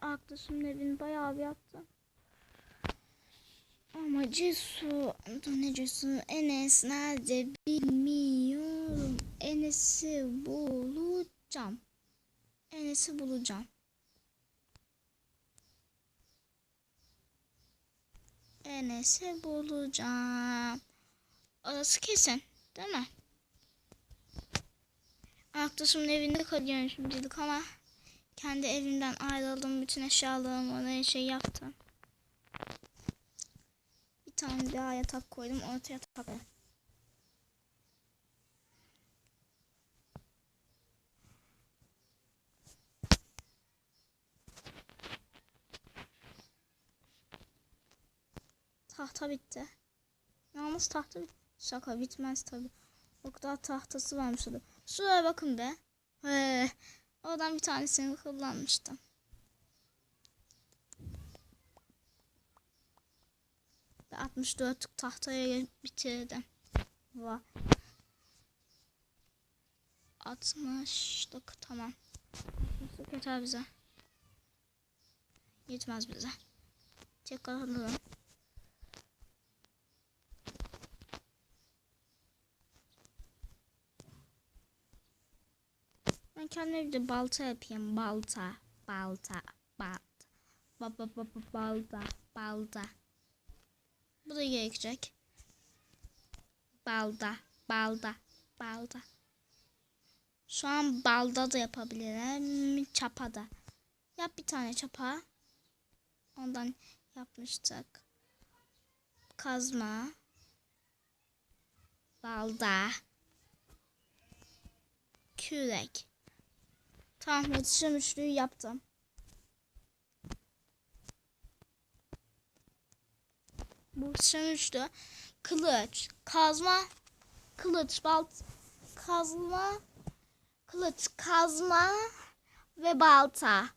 Arkadaşımın evini bayağı bir yaptım. Ama Cesu, ne Cesu, Enes nerede bilmiyorum. Enes'i bulacağım. Enes'i bulacağım. Enes'i bulacağım. Orası kesin, değil mi? Arkadaşımın evinde kalıyorum şimdilik ama kendi evimden ayrıldım. Bütün eşyalarımı oraya şey yaptım. Bir tane daha yatak koydum. Ortaya yatak. Tahta bitti. Yalnız tahta bit Şaka bitmez tabi. O kadar tahtası varmış orada. Şuraya bakın be. He, oradan bir tanesini kullanmıştım. Ve 64 tahtaya bitirdim. Va. 60'lık tamam. 60'lık yeter bize. Yetmez bize. Tekrar alalım. Kendime bir de balta yapayım. Balta. Balta. Balta. Ba ba ba ba balta. Balta. Bu da gerekecek. Balda. Balda. Balda. Şu an balda da yapabilirim. Çapa da. Yap bir tane çapa. Ondan yapmıştık. Kazma. Balda. Kürek. Tamam iletişim üçlüyü yaptım. Bu iletişim üçlü. Kılıç, kazma, kılıç, balt, kazma, kılıç, kazma ve balta.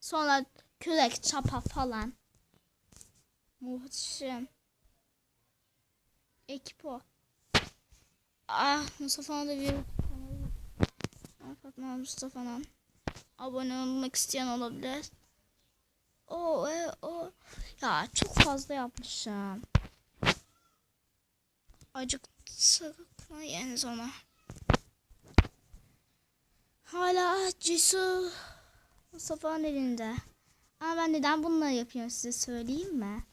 Sonra kürek, çapa falan. Muhteşem. Ekip o. Ah Mustafa'na da bir Fatma Mustafa'dan abone olmak isteyen olabilir. O, e, o. Ya çok fazla yapmışım. Acıktı yalnız ona. Hala Cesu Mustafa'nın elinde. Ama ben neden bunları yapıyorum size söyleyeyim mi?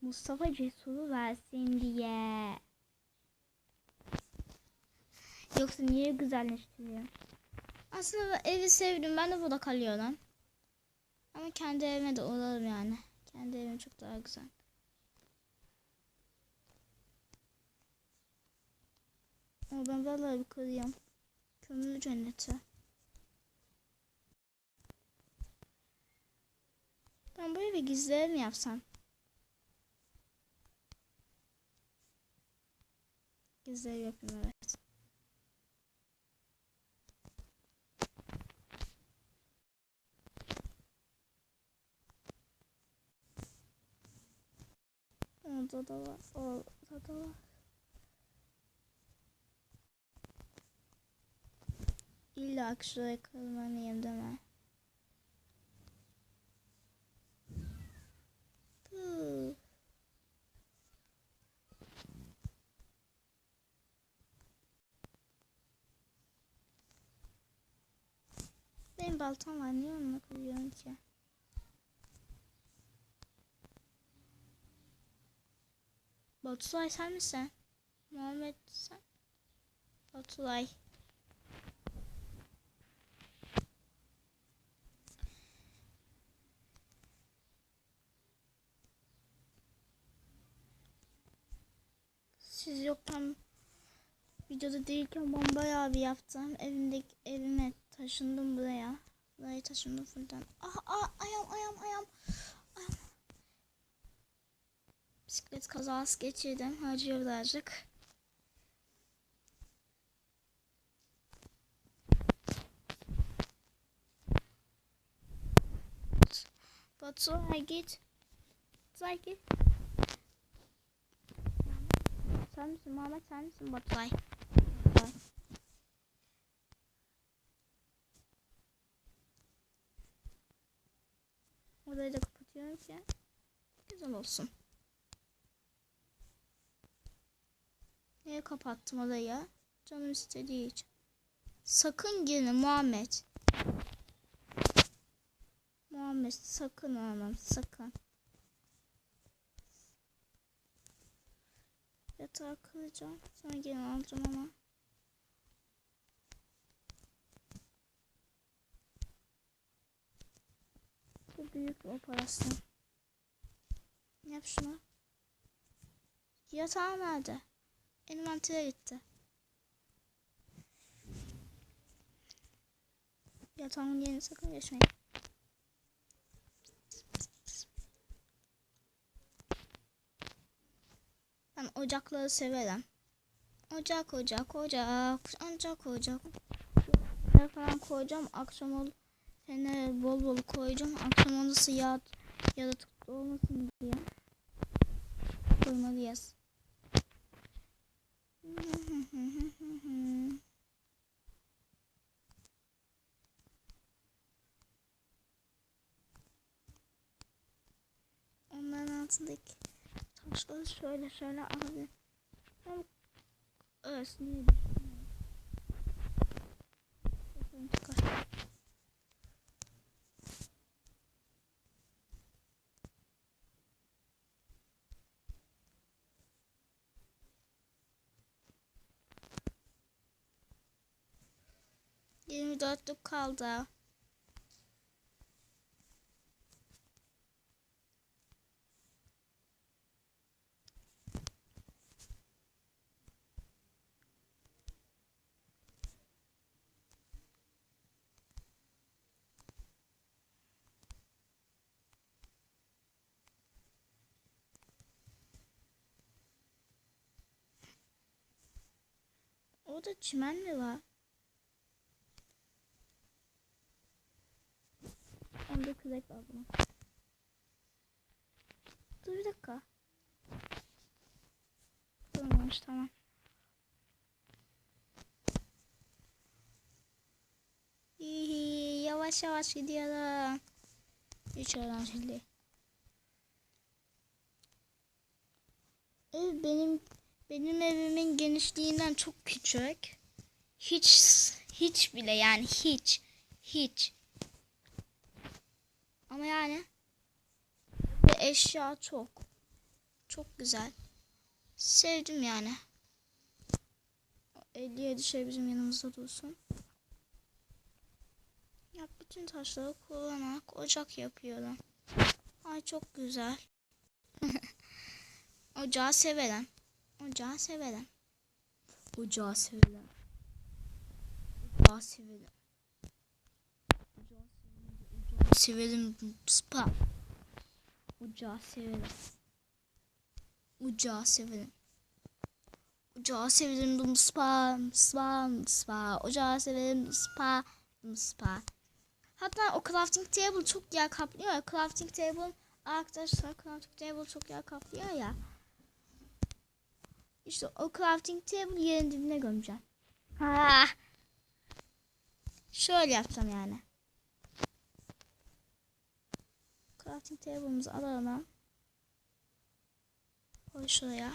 Mustafa Cesur'u versin diye. Yoksa niye güzelleştiriyor? Aslında evi sevdim. Ben de burada kalıyorum. Ama kendi evime de olalım yani. Kendi evim çok daha güzel. Ama ben vallahi bir kırıyorum. Kömür cenneti. Ben böyle bir gizli ev yapsam? Gizli yapayım evet. Orada da var. Orada da var. İlla ki şuraya kırmalıyım değil mi? Benim baltam var. Niye onunla kırıyorum ki? Batulay sen misin? Muhammed sen? Batulay. Siz yokken videoda değilken ben bayağı bir yaptım. Evimdeki evime taşındım buraya. Buraya taşındım buradan. Ah ah ayağım ayağım ayağım. Bisiklet kazası geçirdim. Acıyor birazcık. Batu git. Git. Sen misin Muhammed sen misin Baturay? Baturay. Burayı da kapatıyorum ki güzel olsun. Niye kapattım orayı? Canım istediği için. Sakın girme Muhammed. Muhammed sakın oğlum sakın. Yatağı kıracağım. Sonra geri alacağım ama. Bu büyük bir operasyon. Yap şunu. Yatağı nerede? Envantere gitti. Yatağımın yerini sakın geçmeyin. Ben ocakları severim. Ocak ocak ocak ocak ocak. Ne falan koyacağım akşam ol. Sene bol bol koyacağım. Akşam olursa yağ yaratıklı olmasın diye. Koymalıyız. Onların altındaki taşları şöyle şöyle abi. Ben dörtlük kaldı. Orada çimen mi var? Onda kürek var. Dur bir dakika. Olmamış tamam. Hihi, yavaş yavaş gidiyorum. Hiç değil. Ev benim benim evimin genişliğinden çok küçük. Hiç hiç bile yani hiç hiç. Ama yani ve eşya çok. Çok güzel. Sevdim yani. 57 şey bizim yanımızda dursun. Ya bütün taşları kullanarak ocak yapıyorum. Ay çok güzel. Ocağı severim. Ocağı severim. Ocağı severim. Ocağı severim. Severim. Spa. Ocağı severim. Ocağı severim. Ocağı severim. Dum spa. Spa. Spa. Ocağı severim. Spa. Spa. Hatta o crafting table çok yer kaplıyor ya. Crafting table arkadaşlar crafting table çok yer kaplıyor ya. İşte o crafting table yerin dibine gömeceğim. Ha. Şöyle yapacağım yani. Crafting table'ımızı alalım. Koy şuraya.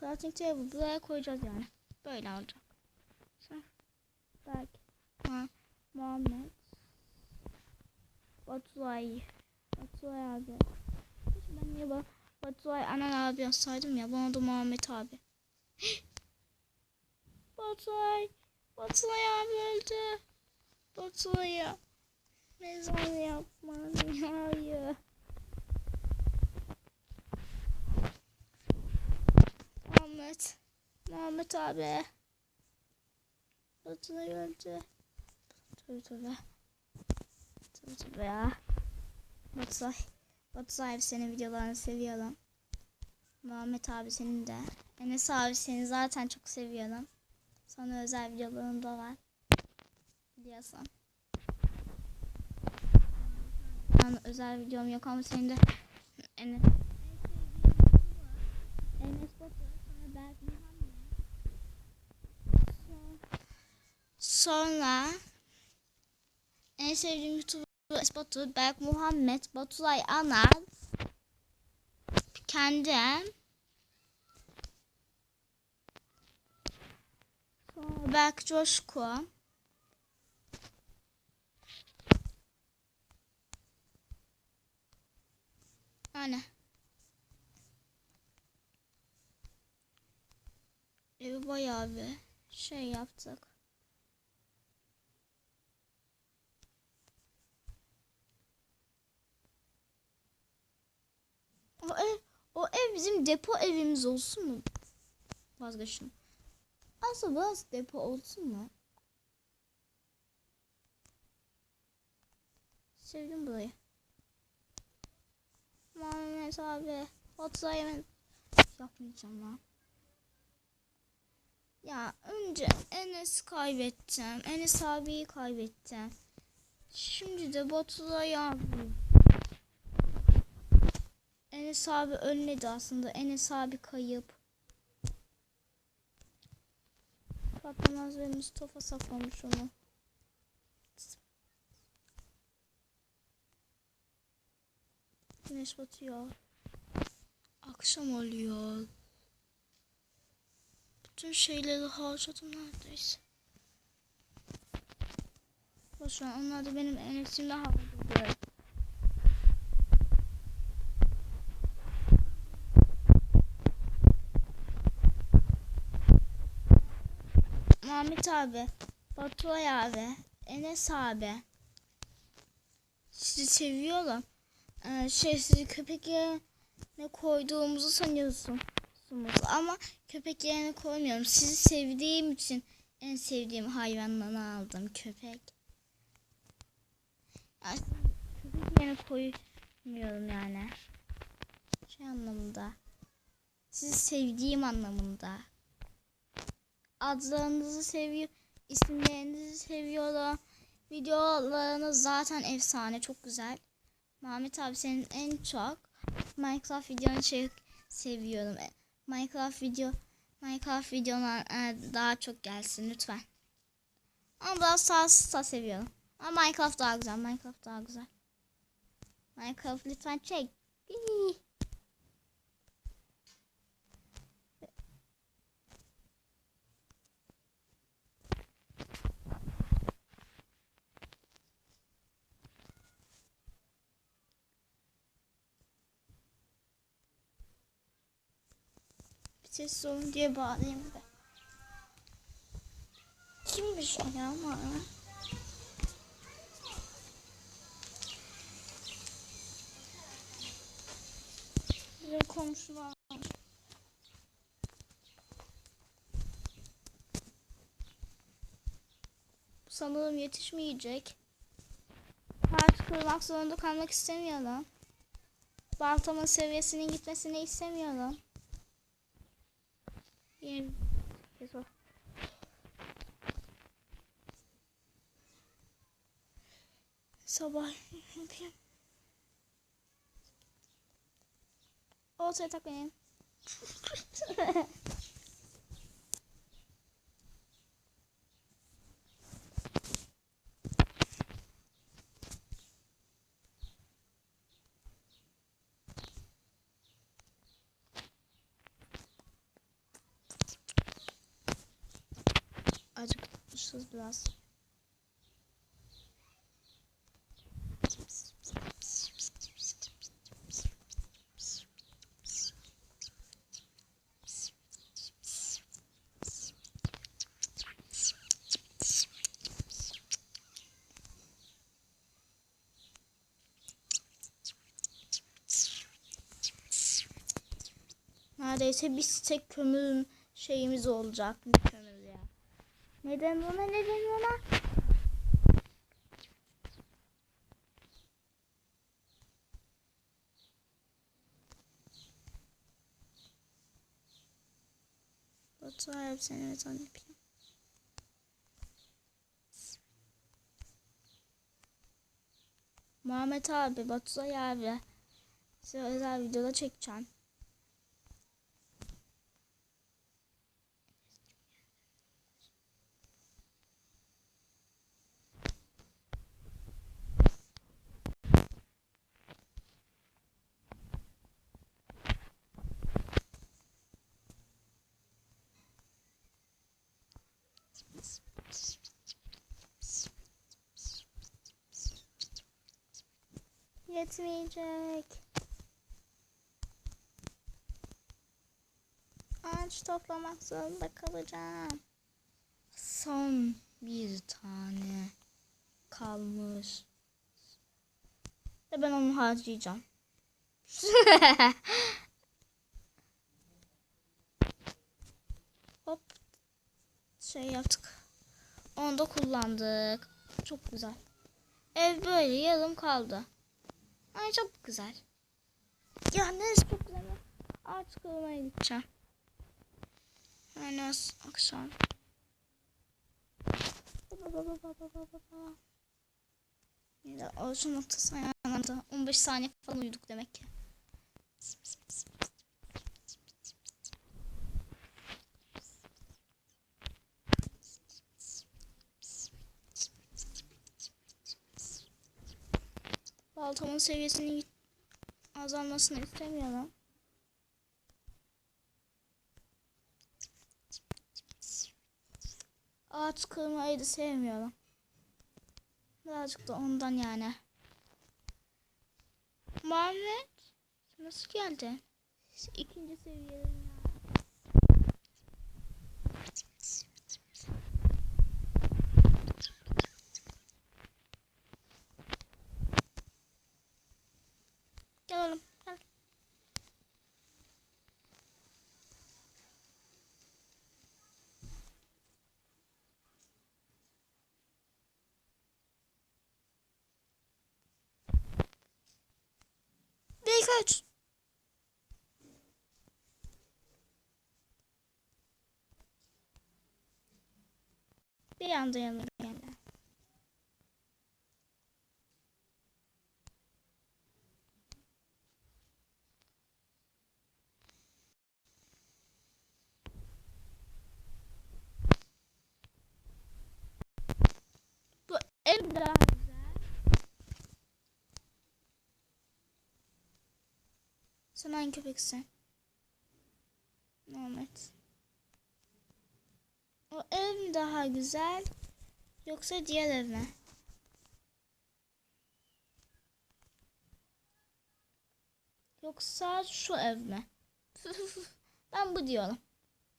Crafting table buraya koyacağız yani. Böyle olacak. Sen belki ha, Muhammed Baturay Baturay abi ben niye bak Baturay anan abi yazsaydım ya bana da Muhammed abi Baturay Baturay abi öldü Baturay'a mezar yapma hayır. Muhammed. Muhammed abi. Baturay öldü Tabii tabii. Tabii tabii ya. Baturay Baturay senin videolarını seviyorum. Muhammed abi senin de. Enes abi seni zaten çok seviyorum. Sana özel videolarım da var Biliyorsun Bana özel videom yok ama senin de Enes Enes sonra En sevdiğim YouTuber Batu, Berk Muhammed, Batulay Anal, kendim, Berk Coşku, Yani. Evi bayağı bir şey yaptık. O ev, o ev bizim depo evimiz olsun mu? Vazgeçtim. Aslında burası depo olsun mu? Sevdim burayı. Mehmet abi. Otuz yemin yapmayacağım lan. Ya önce Enes kaybettim. Enes abiyi kaybettim. Şimdi de Batu'da abi. Enes abi ölmedi aslında. Enes abi kayıp. Patlamaz ve Mustafa saklamış onu. Güneş batıyor. Akşam oluyor. Bütün şeyleri harcadım neredeyse. Boşver onlar da benim enesimle harcadım. Mahmut abi, Baturay abi, Enes abi. Sizi seviyorum. Ee, şey sizi köpek yerine koyduğumuzu sanıyorsunuz. Ama köpek yerine koymuyorum. Sizi sevdiğim için en sevdiğim hayvanları aldım köpek. Yani köpek yerine koymuyorum yani. Şey anlamında. Sizi sevdiğim anlamında. Adlarınızı seviyorum. isimlerinizi seviyorum. Videolarınız zaten efsane. Çok güzel. Mehmet abi senin en çok Minecraft videonu şey seviyorum. E, Minecraft video Minecraft videolar e, daha çok gelsin lütfen. Ama daha sağ seviyorum. Ama Minecraft daha güzel. Minecraft daha güzel. Minecraft lütfen çek. Hii. Ses sorun diye bağlayayım da. Kimmiş o ya ama? Bizim komşular. Sanırım yetişmeyecek. Parti kırmak zorunda kalmak istemiyorum. Baltamın seviyesinin gitmesini istemiyorum. Yeni bir Sabah yapayım. Ortaya takmayayım. acıkmışız biraz. Neredeyse bir tek kömür şeyimiz olacak. Neden ona neden? Batu abi seni ve yapayım. Muhammed abi, Batu abi. Size özel videoda çekeceğim. Yetmeyecek. Ağaç toplamak zorunda kalacağım. Son bir tane kalmış. Ve ben onu harcayacağım. Hop. Şey yaptık. Onu da kullandık. Çok güzel. Ev böyle yarım kaldı. Ay çok güzel. Ya neresi ya. Artık olmaya gideceğim. Yani akşam. Baba baba baba baba baba. Yine orta noktası ayarlandı. 15 saniye falan uyuduk demek ki. Baltamın seviyesinin azalmasını istemiyorum. Ağaç kırmayı da sevmiyorum. Birazcık da ondan yani. Muhammed nasıl geldin? İkinci seviyelerim Gel oğlum. Gel. Bir anda yanıma ev daha güzel. Sen hangi köpeksin? Mehmet. O ev mi daha güzel yoksa diğer ev mi? Yoksa şu ev mi? ben bu diyorum.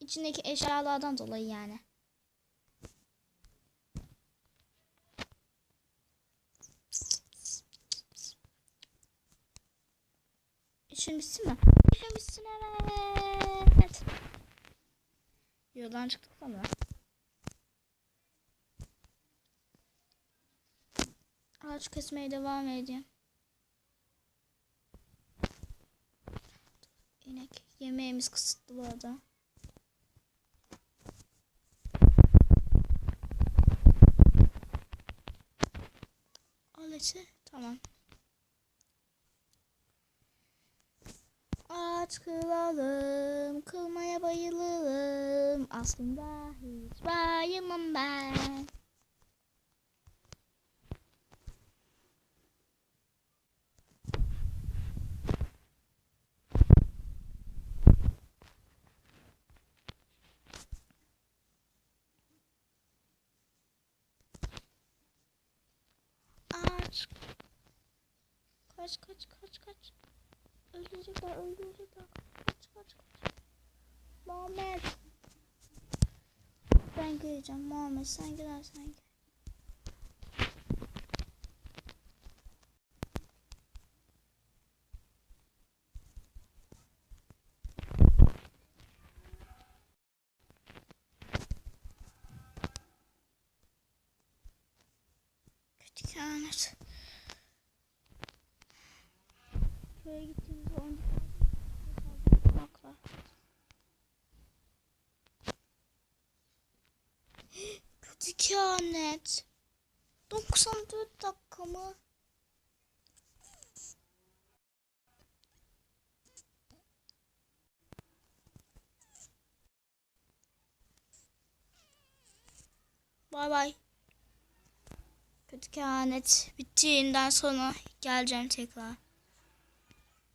İçindeki eşyalardan dolayı yani. Mi? İşin bitsin evet. Yoldan çıktık sonra. Ağaç kesmeye devam edeyim. İnek. Yemeğimiz kısıtlı bu arada. Al. Tamam. Ağaç kıralım, kılmaya bayılırım. Aslında hiç bayılmam ben. Ağaç. Kaç kaç kaç kaç. Öldürecekler, öldürecekler. Kaç, kaç, kaç. Muhammed. Ben gireceğim. Muhammed sen girersen gir. Kötü. Köye gittiğimizde on bakla. Kötü kehanet. 94 dakika mı? Bay bay. Kötü kehanet bittiğinden sonra geleceğim tekrar.